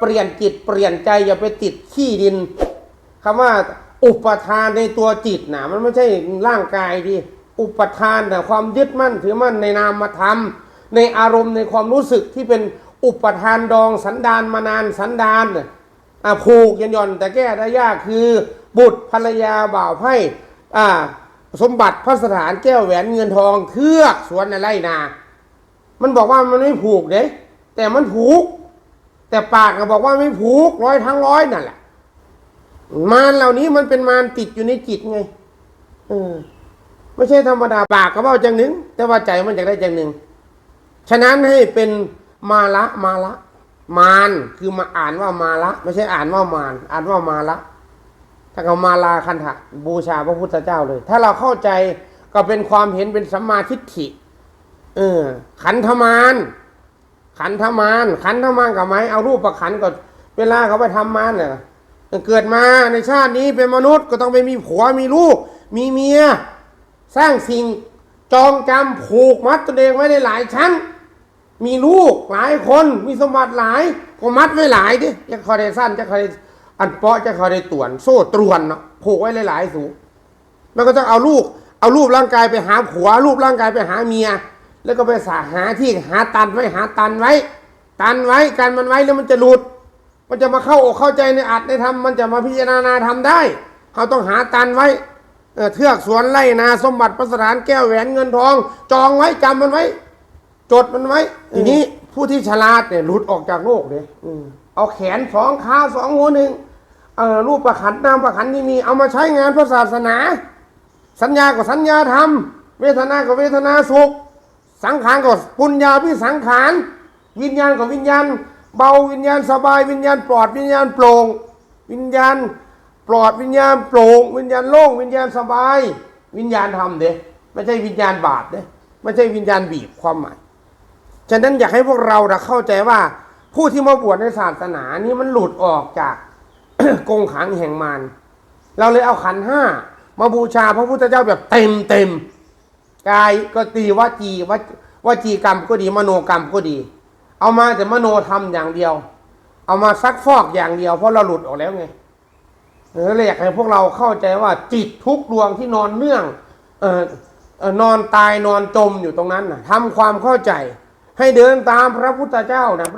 เปลี่ยนจิตเปลี่ยนใจอย่าไปติดขี้ดินคำว่าอุปทานในตัวจิตนะมันไม่ใช่ร่างกายดิอุปทานนะความยึดมั่นถือมั่นในนามธรรมในอารมณ์ในความรู้สึกที่เป็นอุปทานดองสันดานมานานสันดานอะผูกยันย่อนแต่แก้ได้ยากคือ บุตรภรรยาบ่าวไพ่อ่าสมบัติพระสถานแก้วแหวนเงินทองเทือกสวนในไรนา มันบอกว่ามันไม่ผูกเด้แต่มันผูก แต่ปากก็บอกว่าไม่ผูกร้อยทั้งร้อยนั่นแหละ มารเหล่านี้มันเป็นมารติดอยู่ในจิตไงเออไม่ใช่ธรรมดาปากก็ว่าจังหนึ่ง แต่ว่าใจมันอยากได้จังหนึ่ง ฉะนั้นให้เป็นมาละมาละ มารคือมาอ่านว่ามาละ ไม่ใช่อ่านว่ามารอ่านว่ามาละถ้าเขามาลาคันธะบูชาพระพุทธเจ้าเลย ถ้าเราเข้าใจก็เป็นความเห็นเป็นสัมมาทิฏฐิ เออ ขันธมาร ขันธมารขันธมารกับไหมเอารูปประขันก็เวลาเขาไปทำมารเนี่ยเกิดมาในชาตินี้เป็นมนุษย์ก็ต้องไปมีผัวมีลูก มีเมีย สร้างสิ่งจองจำผูกมัดตัวเองไว้ในหลายชั้น มีลูกหลายคนมีสมบัติหลายก็มัดไว้หลายดิจะคอยได้สั้นจะคอยได้อันเปาะจะคอยได้ต่วน โซ่ตรวนเนาะผูกไว้หลายๆสูงแล้วก็ต้องเอาลูก เอารูปร่างกายไปหาผัวรูปร่างกายไปหาเมีย แล้วก็ไปสาหาที่หาตันไว้หาตันไว้ ตันไว้กันมันไว้แล้วมันจะหลุด มันจะมาเข้าอกเข้าใจในอัดในธรรมมันจะมาพิจารณาทำได้เขาต้องหาตันไว้เอเทือกสวนไร่นาสมบัติประสถานแก้วแหวนเงินทอง จองไว้จำมันไว้ จดมันไว้ ทีนี้ผู้ที่ฉลาดเนี่ยหลุดออกจากโลกเลยเอาแขนสองขาสองหัวหนึ่งเอ่อรูปประขันนามประขันที่มี เอามาใช้งานพระศาสนา สัญญากับสัญญาธรรม เวทนากับเวทนาสุข สังขารกับปุญญาพิสังขาร วิญญาณกับวิญญาณ เบาวิญญาณสบายวิญญาณปลอดวิญญาณโปร่งวิญญาณปลอดวิญญาณโปร่งวิญญาณโล่งวิญญาณสบาย วิญญาณธรรมเด้ไม่ใช่วิญญาณบาปเด้ไม่ใช่วิญญาณบีบความหมายฉะนั้นอยากให้พวกเราเข้าใจว่าผู้ที่มาบวชในศาสนานี้มันหลุดออกจากกงขังแห่งมารเราเลยเอาขันห้ามาบูชาพระพุทธเจ้าแบบเต็มเต็ม กายก็ตีวจีวจวจีกรรมก็ดีมโนกรรมก็ดี เอามาแต่มโนทำอย่างเดียว เอามาซักฟอกอย่างเดียว เพราะเราหลุดออกแล้วไงเออเลยอยากให้พวกเราเข้าใจว่าจิตทุกดวงที่นอนเนื่องเออเออนอนตายนอนจมอยู่ตรงนั้นนะทำความเข้าใจ ให้เดินตามพระพุทธเจ้านะ